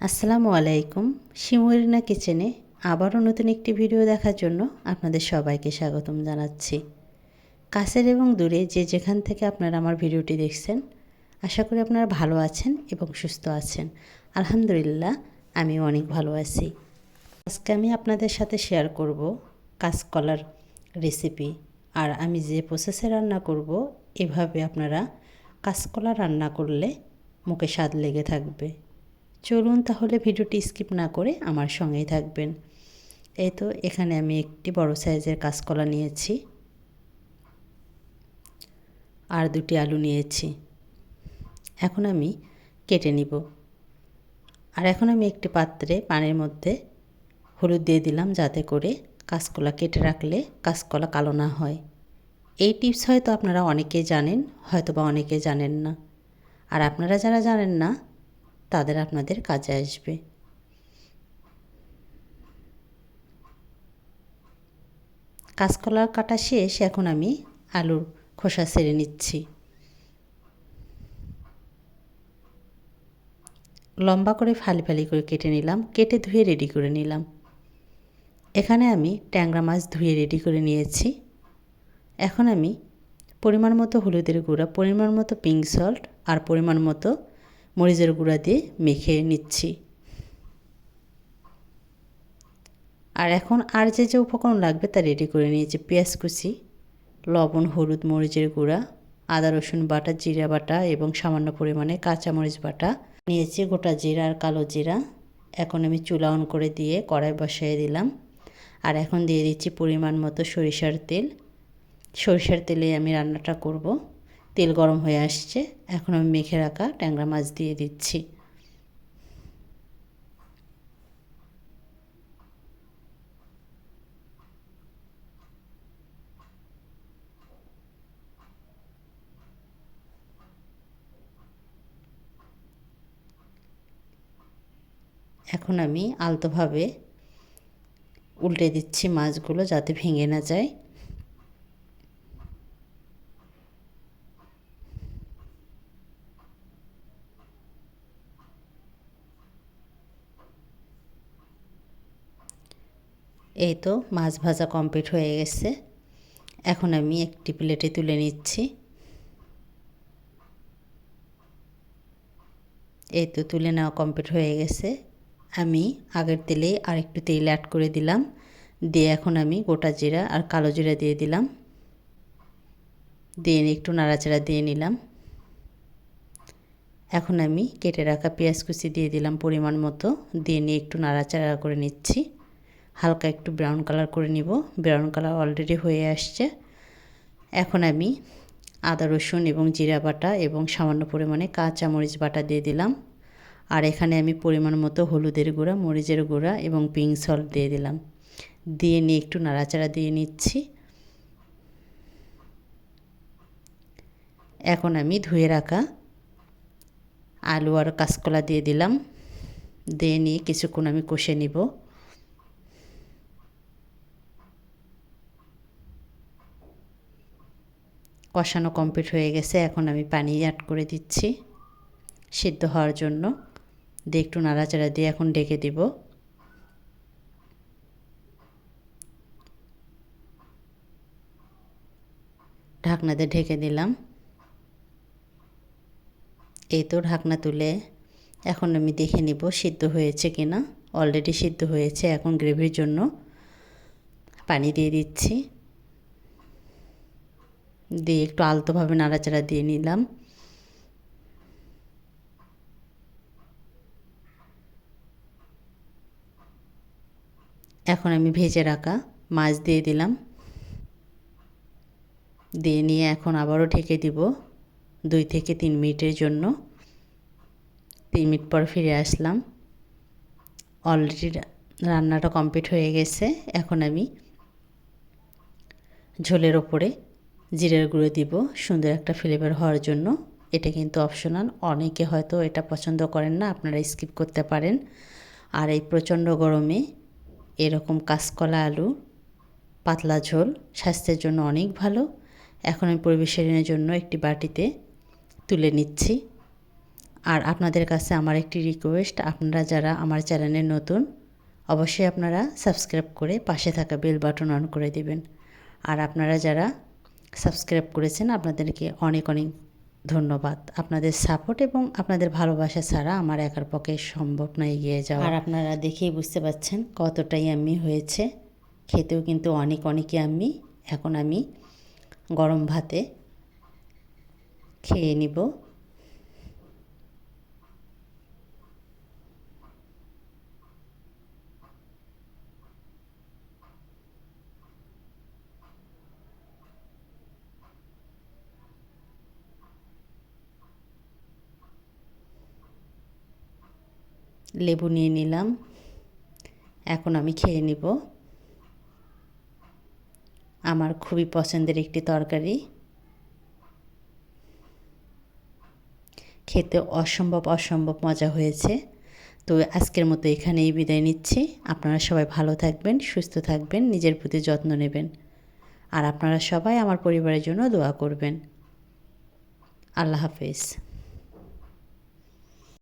আসসালামু আলাইকুম, শিমুরিনা কিচেনে আবারও নতুন একটি ভিডিও দেখার জন্য আপনাদের সবাইকে স্বাগতম জানাচ্ছি। কাছের এবং দূরে যে যেখান থেকে আপনারা আমার ভিডিওটি দেখছেন, আশা করি আপনারা ভালো আছেন এবং সুস্থ আছেন। আলহামদুলিল্লাহ আমি অনেক ভালো আছি। আজকে আমি আপনাদের সাথে শেয়ার করব কাঁচকলার রেসিপি আর আমি যে প্রসেসে রান্না করব, এভাবে আপনারা কাঁচকলা রান্না করলে মুখে স্বাদ লেগে থাকবে। চলুন তাহলে ভিডিওটি স্কিপ না করে আমার সঙ্গেই থাকবেন। এই তো এখানে আমি একটি বড় সাইজের কাঁচকলা নিয়েছি। আর দুটি আলু নিয়েছি। এখন আমি কেটে নিব। আর এখন আমি একটি পাত্রে পানির মধ্যে হলুদ দিয়ে দিলাম যাতে করে কাঁচকলা কেটে রাখলে কাঁচকলা কালো না হয়। এই টিপস হয়তো আপনারা অনেকেই জানেন হয়তো বা অনেকে জানেন না। আর আপনারা যারা জানেন না তাদের আপনাদের কাজে আসবে। কাঁচকলা কাটা শেষ, এখন আমি আলুর খোসা সেরে নিচ্ছি। লম্বা করে ফালি ফালি করে কেটে নিলাম, কেটে ধুয়ে রেডি করে নিলাম। এখানে আমি ট্যাংরা মাছ ধুয়ে রেডি করে নিয়েছি। এখন আমি পরিমাণ মতো হলুদের গুঁড়া, পরিমাণ মতো পিঙ্ক সল্ট আর পরিমাণ মতো মরিচের গুঁড়া দিয়ে মেখে নিচ্ছি। আর এখন আর যে যে উপকরণ লাগবে তা রেডি করে নিয়েছি। পেঁয়াজ কুচি, লবণ, হলুদ মরিচের গুঁড়া, আদা, রসুন বাটা, জিরা বাটা এবং সামান্য পরিমাণে কাঁচামরিচ বাটা নিয়েছি। গোটা জিরা আর কালো জিরা এখন আমি চুলা অন করে দিয়ে কড়াই বসিয়ে দিলাম। আর এখন দিয়ে দিচ্ছি পরিমাণ মতো সরিষার তেল। সরিষার তেলে আমি রান্নাটা করব। তেল গরম হয়ে আসছে। এখন আমি মেখে রাখা ট্যাংরা মাছ দিয়ে দিচ্ছি। এখন আমি আলতোভাবে উল্টে দিচ্ছি মাছগুলো যাতে ভেঙে না যায়। এই তো মাছ ভাজা কমপ্লিট হয়ে গেছে। এখন আমি একটি প্লেটে তুলে নিচ্ছি। এই তো তুলে নেওয়া কমপ্লিট হয়ে গেছে। আমি আগের তেলে আর একটু তেল অ্যাড করে দিলাম। দিয়ে এখন আমি গোটা জিরা আর কালো জিরা দিয়ে দিলাম। দিয়ে একটু নাড়াচাড়া দিয়ে নিলাম। এখন আমি কেটে রাখা পেঁয়াজ কুচি দিয়ে দিলাম পরিমাণ মতো। দিয়ে নিয়ে একটু নাড়াচাড়া করে নিচ্ছি। হালকা একটু ব্রাউন কালার করে নিব। ব্রাউন কালার অলরেডি হয়ে আসছে। এখন আমি আদা, রসুন এবং জিরা বাটা এবং সামান্য পরিমাণে কাঁচা মরিচ বাটা দিয়ে দিলাম। আর এখানে আমি পরিমাণ মতো হলুদের গুঁড়া, মরিচের গুঁড়া এবং পিঙ্ক সল্ট দিয়ে দিলাম। দিয়ে নিয়ে একটু নাড়াচাড়া দিয়ে নিচ্ছি। এখন আমি ধুয়ে রাখা আলু আর কাঁচকলা দিয়ে দিলাম। দিয়ে নিয়ে কিছুক্ষণ আমি কষে নিব। কষানো কমপ্লিট হয়ে গেছে, এখন আমি পানি অ্যাড করে দিচ্ছি সিদ্ধ হওয়ার জন্য। দিয়ে একটু নাড়াচাড়া দিয়ে এখন ডেকে দিব। ঢাকনাতে ঢেকে দিলাম। এই তো ঢাকনা তুলে এখন আমি দেখে নিব সিদ্ধ হয়েছে কিনা। অলরেডি সিদ্ধ হয়েছে, এখন গ্রেভির জন্য পানি দিয়ে দিচ্ছি। দিয়ে একটু আলতোভাবে নাড়াচাড়া দিয়ে নিলাম। এখন আমি ভেজে রাখা মাছ দিয়ে দিলাম। দিয়ে নিয়ে এখন আবারও ঢেকে দিব দুই থেকে তিন মিনিটের জন্য। তিন মিনিট পর ফিরে আসলাম। অলরেডি রান্নাটা কমপ্লিট হয়ে গেছে। এখন আমি ঝোলের ওপরে জিরের গুঁড়ো দিব। সুন্দর একটা ফ্লেভার হওয়ার জন্য। এটা কিন্তু অপশনাল অনেকে হয়তো এটা পছন্দ করেন না, আপনারা স্কিপ করতে পারেন। আর এই প্রচণ্ড গরমে এরকম কাঁচকলা আলু, পাতলা ঝোল স্বাস্থ্যের জন্য অনেক ভালো। এখন আমি পরিবেশনের জন্য একটি বাটিতে তুলে নিচ্ছি। আর আপনাদের কাছে আমার একটি রিকোয়েস্ট আপনারা যারা আমার চ্যানেলে নতুন, অবশ্যই আপনারা সাবস্ক্রাইব করে পাশে থাকা বেল বাটন অন করে দিবেন। আর আপনারা যারা সাবস্ক্রাইব করেছেন, আপনাদেরকে অনেক অনেক ধন্যবাদ। আপনাদের সাপোর্ট এবং আপনাদের ভালোবাসা ছাড়া আমার একার পক্ষে সম্ভব না এগিয়ে যাওয়া। আর আপনারা দেখেই বুঝতে পারছেন কতটাই আমি হয়েছে। খেতেও কিন্তু অনেক অনেকই আমি, এখন আমি গরম ভাতে খেয়ে নিব। লেবু নিয়ে নিলাম। এখন আমি খেয়ে নিব। আমার খুবই পছন্দের একটি তরকারি। খেতে অসম্ভব অসম্ভব মজা হয়েছে। তো আজকের মতো এখানেই বিদায় নিচ্ছি। আপনারা সবাই ভালো থাকবেন, সুস্থ থাকবেন, নিজের প্রতি যত্ন নেবেন। আর আপনারা সবাই আমার পরিবারের জন্য দোয়া করবেন। আল্লাহ হাফেজ।